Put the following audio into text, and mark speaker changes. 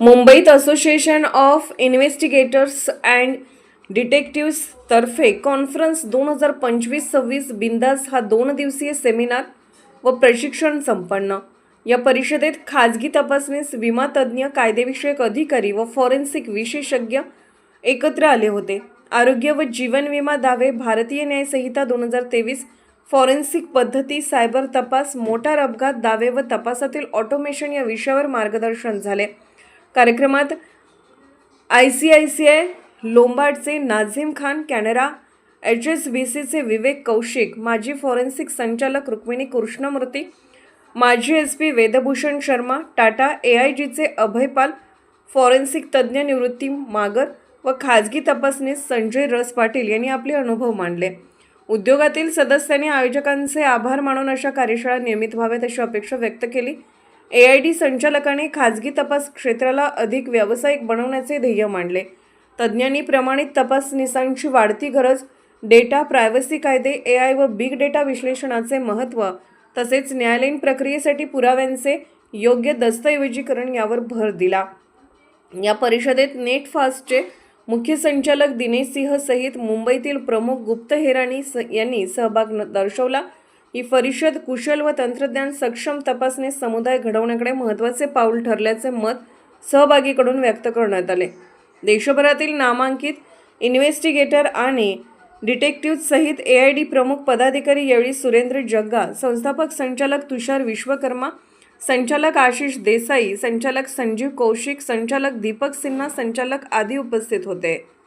Speaker 1: मुंबईत association of investigators and detectives तर्फे conference दोन हजार पंचवीस सव्वीस बिंदास हा दोन दिवसीय सेमिनार व प्रशिक्षण संपन्न. या परिषदेत खाजगी तपासणीस विमा तज्ज्ञ कायदेविषयक अधिकारी व फॉरेन्सिक विशेषज्ञ एकत्र आले होते. आरोग्य व जीवन विमा दावे भारतीय न्यायसंहिता दोन हजार तेवीस फॉरेन्सिक पद्धती सायबर तपास मोटार अपघात दावे व तपासातील ऑटोमेशन या विषयावर मार्गदर्शन झाले. कार्यक्रमात I C I C I लोंबार्डचे Nazim Khan Canara H S B सीचे विवेक कौशिक माजी फॉरेन्सिक संचालक रुक्मिणी कृष्णमूर्ती माजी S P Vedbhushan Sharma Tata A I जीचे अभयपाल फॉरेन्सिक तज्ज्ञ निवृत्ती मागर व खाजगी तपासणीस संजय रस पाटील यांनी आपले अनुभव मांडले. उद्योगातील सदस्यांनी आयोजकांचे आभार मानून अशा कार्यशाळा नियमित व्हाव्यात अशी अपेक्षा व्यक्त केली. ए आय डी संचालकाने खाजगी तपास क्षेत्राला अधिक व्यावसायिक बनवण्याचे ध्येय मांडले. तज्ज्ञांनी प्रमाणित तपासनिसांची वाढती गरज डेटा प्रायव्हसी कायदे ए आय व बिग डेटा विश्लेषणाचे महत्त्व तसेच न्यायालयीन प्रक्रियेसाठी पुराव्यांचे योग्य दस्तऐवजीकरण यावर भर दिला. या परिषदेत नेट फास्टचे मुख्य संचालक दिनेश सिंह सहित मुंबईतील प्रमुख गुप्तहेरांनी स यांनी सहभाग न- दर्शवला. ही परिषद कुशल व तंत्रज्ञान सक्षम तपासणी समुदाय घडवण्याकडे महत्त्वाचे पाऊल ठरल्याचे मत सहभागीकडून व्यक्त करण्यात आले. देशभरातील नामांकित इन्व्हेस्टिगेटर आणि डिटेक्टिव्ह सहित ए आय डी प्रमुख पदाधिकारी यावेळी सुरेंद्र जग्गा संस्थापक संचालक तुषार विश्वकर्मा संचालक आशिष देसाई संचालक संजीव कौशिक संचालक दीपक सिन्हा संचालक आदी उपस्थित होते.